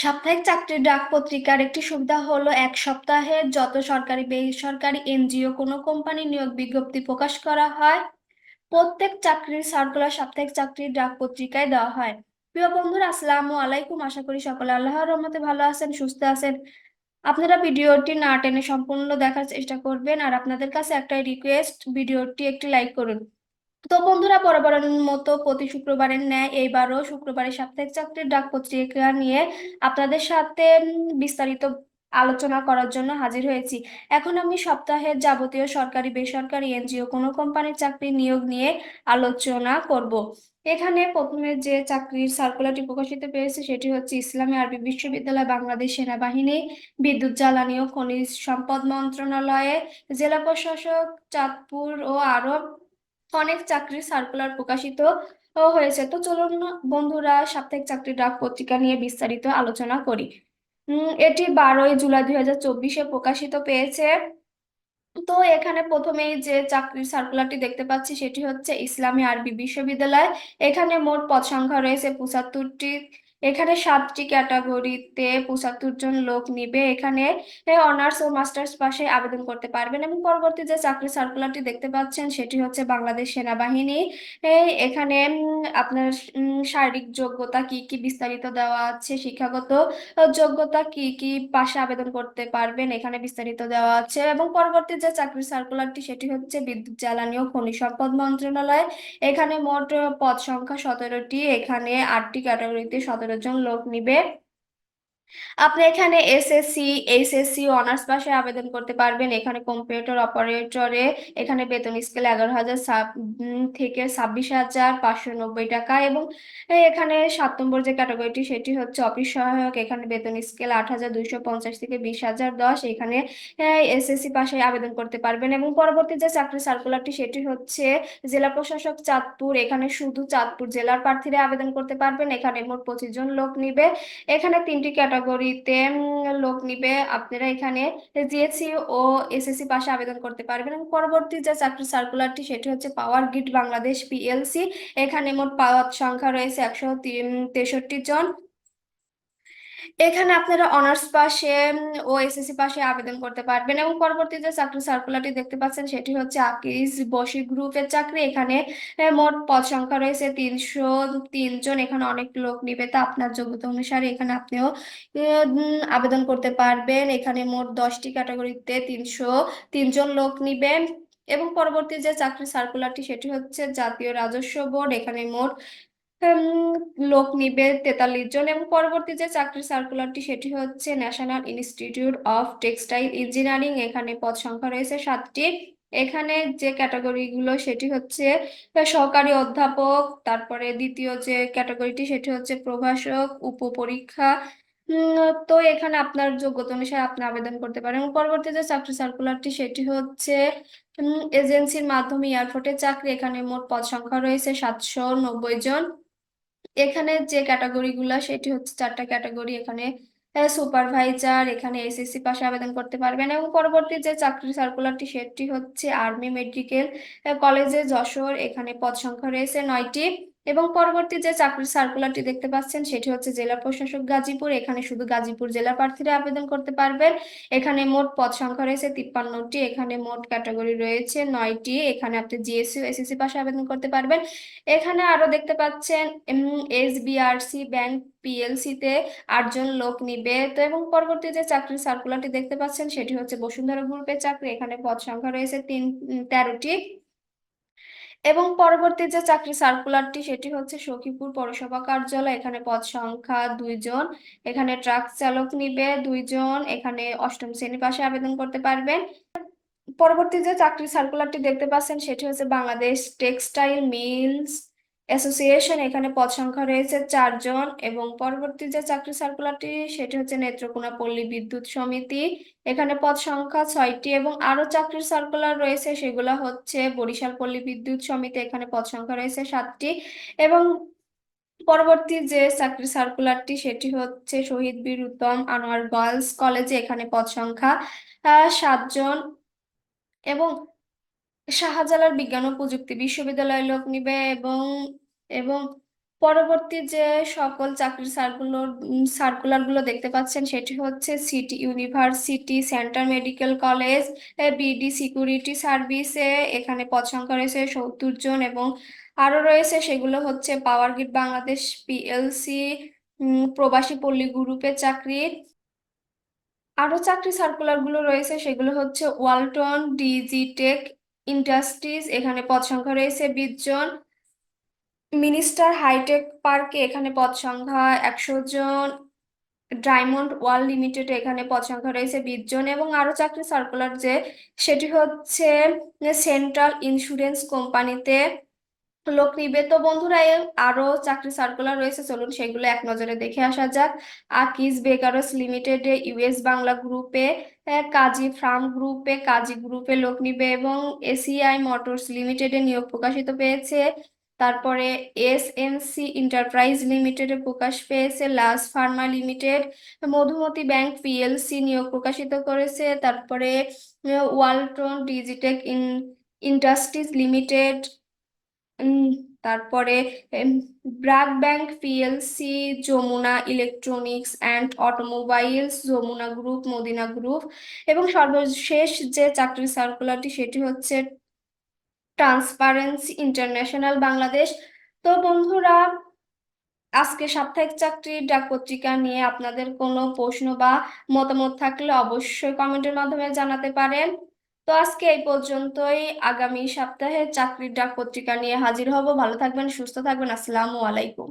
সাপ্তাহিক চাকরির ডাক পত্রিকার একটি সুবিধা হলো এক সপ্তাহে যত সরকারি বেসরকারি এনজিও কোনো কোম্পানি নিয়োগ বিজ্ঞপ্তি প্রকাশ করা হয়, প্রত্যেক চাকরির সার্কুলার সাপ্তাহিক চাকরির ডাক পত্রিকায় দেওয়া হয়। প্রিয় বন্ধুরা, আসসালামু আলাইকুম। আশা করি সকলে আল্লাহর রহমতে ভালো আছেন, সুস্থ আছেন। আপনারা ভিডিওটি না টেনে সম্পূর্ণ দেখার চেষ্টা করবেন, আর আপনাদের কাছে একটাই রিকোয়েস্ট ভিডিওটি একটি লাইক করুন। তো বন্ধুরা বরাবরের মতো প্রতি শুক্রবারের ন্যায় এইবারও শুক্রবারের সাপ্তাহিক চাকরির ডাক পত্রিকা নিয়ে আপনাদের সাথে বিস্তারিত আলোচনা করার জন্য হাজির হয়েছি। এখন আমি সপ্তাহের যাবতীয় সরকারি, বেসরকারি, এনজিও কোনো কোম্পানির চাকরি নিয়োগ নিয়ে আলোচনা করব। এখানে প্রথমে যে চাকরির সার্কুলারটি প্রকাশিত পেয়েছে সেটি হচ্ছে ইসলামী আরবি বিশ্ববিদ্যালয়, বাংলাদেশ সেনাবাহিনী, বিদ্যুৎ, জ্বালানি ও খনিজ সম্পদ মন্ত্রণালয়ে, জেলা প্রশাসক, চাঁদপুর ও আরও অনেক চাকরির সার্কুলার প্রকাশিত হয়েছে। তো চলুন বন্ধুরা, সাপ্তাহিক চাকরির ডাক পত্রিকা নিয়ে বিস্তারিত আলোচনা করি। এটি বারোই জুলাই দুই হাজার চব্বিশে প্রকাশিত পেয়েছে। তো এখানে প্রথমেই যে চাকরির সার্কুলারটি দেখতে পাচ্ছি, সেটি হচ্ছে ইসলামী আরবি বিশ্ববিদ্যালয়। এখানে মোট পদ সংখ্যা রয়েছে পঁচাত্তরটি। এখানে সাতটি ক্যাটাগরিতে পঁচাত্তর জন লোক নিবে। এখানে অনার্স ও মাস্টার্স পাশে আবেদন করতে পারবেন এবং পরবর্তী যে চাকরি সার্কুলারটি দেখতে পাচ্ছেন, সেটি হচ্ছে বাংলাদেশ সেনাবাহিনী। এখানে আপনার শারীরিক যোগ্যতা কি কি বিস্তারিত দেওয়া আছে, শিক্ষাগত যোগ্যতা কি কি পাশে আবেদন করতে পারবেন, এখানে বিস্তারিত দেওয়া আছে এবং পরবর্তী যে চাকরি সার্কুলারটি সেটি হচ্ছে বিদ্যুৎ, জ্বালানি ও খনিজ সম্পদ মন্ত্রণালয়। এখানে মোট পদ সংখ্যা সতেরোটি, এখানে আটটি ক্যাটাগরিতে সতেরো জন লোক নিবে। আপনি এখানে এসএসসি এইচএসসি অনার্স পাশে আবেদন করতে পারবেন। এখানে কম্পিউটার অপারেটরে এখানে বেতন স্কেল এগারো হাজার থেকে ছাব্বিশ হাজার পাঁচশো নব্বই টাকা এবং এখানে সাত নম্বর যে ক্যাটাগরিটি সেটি হচ্ছে অফিস সহায়ক। এখানে বেতন স্কেল আট হাজার দুইশো পঞ্চাশ থেকে বিশ হাজার দশ। এখানে এসএসসি পাশে আবেদন করতে পারবেন এবং পরবর্তী যে চাকরি সার্কুলারটি সেটি হচ্ছে জেলা প্রশাসক চাঁদপুর। এখানে শুধু চাঁদপুর জেলার প্রার্থীরা আবেদন করতে পারবেন। এখানে মোট পঁচিশ জন লোক নিবে। এখানে তিনটি ক্যাটাগরি ক্যাটাগরিতে লোক নিবে, আপনারা এখানে জিএসসি ও এসএসসি পাশে আবেদন করতে পারবেন। এবং পরবর্তী যে চাকরি সার্কুলারটি সেটি হচ্ছে পাওয়ার গ্রিড বাংলাদেশ পিএলসি এখানে মোট পাওয়ার সংখ্যা রয়েছে একশো তেষট্টি জন। এখানে আপনারা অনার্স পাশে ও এসএসসি পাশে আবেদন করতে পারবেন এবং পরবর্তী যে চাকরি সার্কুলারটি দেখতে পাচ্ছেন সেটি হচ্ছে আকিজ বসি গ্রুপের চাকরি। এখানে মোট পদ সংখ্যা রয়েছে তিনশো তিনজন এখানে অনেক লোক নিবে তা আপনার যোগ্যতা অনুসারে এখানে আপনিও আবেদন করতে পারবেন। এখানে মোট দশটি ক্যাটাগরিতে তিনশো তিনজন লোক নিবেন। এবং পরবর্তী যে চাকরি সার্কুলারটি সেটি হচ্ছে জাতীয় রাজস্ব বোর্ড। এখানে মোট লোক নিবে তেতাল্লিশ জন এবং পরবর্তী যে চাকরি সার্কুলারটি সেটি হচ্ছে National Institute of Textile Engineering এখানে পদ সংখ্যা রয়েছে সাতটি। এখানে যে ক্যাটাগরি গুলো সেটি হচ্ছে সহকারী অধ্যাপক, তারপরে দ্বিতীয় যে ক্যাটাগরিটি সেটি হচ্ছে প্রভাষক, উপপরীক্ষা। তো এখানে আপনার যোগ্যতা অনুসারে আপনি আবেদন করতে পারেন। এবং পরবর্তী যে চাকরি সার্কুলারটি সেটি হচ্ছে এজেন্সির মাধ্যমে এয়ারপোর্টের চাকরি। এখানে মোট পদ সংখ্যা রয়েছে সাতশো নব্বই জন। এখানে যে ক্যাটাগরি গুলা, সেটি হচ্ছে চারটা ক্যাটাগরি এখানে সুপারভাইজার এখানে এসএসসি পাশে আবেদন করতে পারবেন এবং পরবর্তী যে চাকরি সার্কুলারটি সেটি হচ্ছে আর্মি মেডিকেল কলেজে যশোর, এখানে পদ সংখ্যা রয়েছে নয়টি। এবং পরবর্তী যে চাকরির সার্কুলারটি দেখতে পাচ্ছেন, সেটি হচ্ছে জেলা প্রশাসক গাজীপুর। এখানে শুধু গাজীপুর জেলা প্রার্থীরা আবেদন করতে পারবেন। এখানে মোট পদ সংখ্যা রয়েছে তিপ্পান্নটি। এখানে মোট ক্যাটাগরি রয়েছে নয়টি। এখানে আপনি জিএসসি এসএসসি পাশে আবেদন করতে পারবেন। এখানে আরও দেখতে পাচ্ছেন এসবিআরসি ব্যাংক পিএলসি তে আটজন লোক নিবে। তো এবং পরবর্তী যে চাকরির সার্কুলারটি দেখতে পাচ্ছেন, সেটি হচ্ছে বসুন্ধরা গ্রুপের চাকরি। এখানে পদ সংখ্যা রয়েছে তিন তেরোটি। এবং পরবর্তী যে চাকরি সার্কুলারটি সেটি হচ্ছে সখীপুর পৌরসভা কার্যালয়। এখানে পদ সংখ্যা দুইজন এখানে ট্রাক চালক নিবে দুইজন এখানে অষ্টম শ্রেণি পাশে আবেদন করতে পারবেন। পরবর্তী যে চাকরি সার্কুলারটি দেখতে পাচ্ছেন, সেটি হচ্ছে বাংলাদেশ টেক্সটাইল মিলস অ্যাসোসিয়েশন এখানে পদ সংখ্যা রয়েছে চারজন এবং পরবর্তী যে চাকরি সার্কুলারটি সেটি হচ্ছে নেত্রকোনা পল্লী বিদ্যুৎ সমিতি। এখানে পদ সংখ্যা ছয়টি এবং আরও চাকরির সার্কুলার রয়েছে, সেগুলো হচ্ছে বরিশাল পল্লী বিদ্যুৎ সমিতি, এখানে পদ সংখ্যা রয়েছে সাতটি এবং পরবর্তী যে চাকরি সার্কুলারটি সেটি হচ্ছে শহীদ বীর উত্তম আনোয়ার গার্লস কলেজে এখানে পদ সংখ্যা সাতজন এবং শাহজালাল বিজ্ঞান ও প্রযুক্তি বিশ্ববিদ্যালয় লোক নিবে এবং এবং পরবর্তী যে সকল চাকরির সার্কুলার সার্কুলারগুলো দেখতে পাচ্ছেন সেটি হচ্ছে City University Central Medical College BD Security সার্ভিসে এখানে পদ সংখ্যা রয়েছে সত্তর জন এবং আরও রয়েছে সেগুলো হচ্ছে পাওয়ার গ্রিড বাংলাদেশ পিএলসি প্রবাসী পল্লী গ্রুপের চাকরি। আরও চাকরি সার্কুলারগুলো রয়েছে সেগুলো হচ্ছে ওয়ালটন, ডিজিটেক ইন্ডাস্ট্রিজ, এখানে পদ সংখ্যা রয়েছে বিশ জন। মিনিস্টার হাইটেক পার্কে এখানে পদ সংখ্যা একশো জন। ডায়মন্ড ওয়ার্ল্ড লিমিটেড এখানে পদ সংখ্যা রয়েছে বিশ জন এবং আরও চাকরি সার্কুলার যে, সেটি হচ্ছে, সেন্ট্রাল ইন্স্যুরেন্স কোম্পানিতে লোক নিবে। তো বন্ধুরা আরও চাকরি সার্কুলার রয়েছে, চলুন সেগুলো এক নজরে দেখে আসা যাক। আকিজ বেকারস লিমিটেডে ইউএস বাংলা গ্রুপে কাজী ফার্ম গ্রুপে কাজী গ্রুপে লোক নিবে এবং এসিআই মোটরস লিমিটেডে নিয়োগ প্রকাশিত পেয়েছে। তারপরে এস সি এন্টারপ্রাইজ লিমিটেডে প্রকাশ পেয়েছে। লাস Pharma Limited Madhumati Bank PLC নিয়োগ প্রকাশিত করেছে। তারপরে Walton Digitech in Industries Limited তারপরে M, BRAC Bank PLC Jamuna Electronics and Automobiles Jamuna Group Madina Group এবং সর্বশেষ যে চাকরির সার্কুলারটি সেটি হচ্ছে ট্রান্সপারেন্সি ইন্টারন্যাশনাল বাংলাদেশ। তো বন্ধুরা আজকে সাপ্তাহিক চাকরির ডাক পত্রিকা নিয়ে আপনাদের কোনো প্রশ্ন বা মতামত থাকলে অবশ্যই কমেন্টের মাধ্যমে জানাতে পারেন। তো আজকে এই পর্যন্তই। আগামী সপ্তাহে চাকরির ডাক পত্রিকা নিয়ে হাজির হব। ভালো থাকবেন, সুস্থ থাকবেন। আসসালামু আলাইকুম।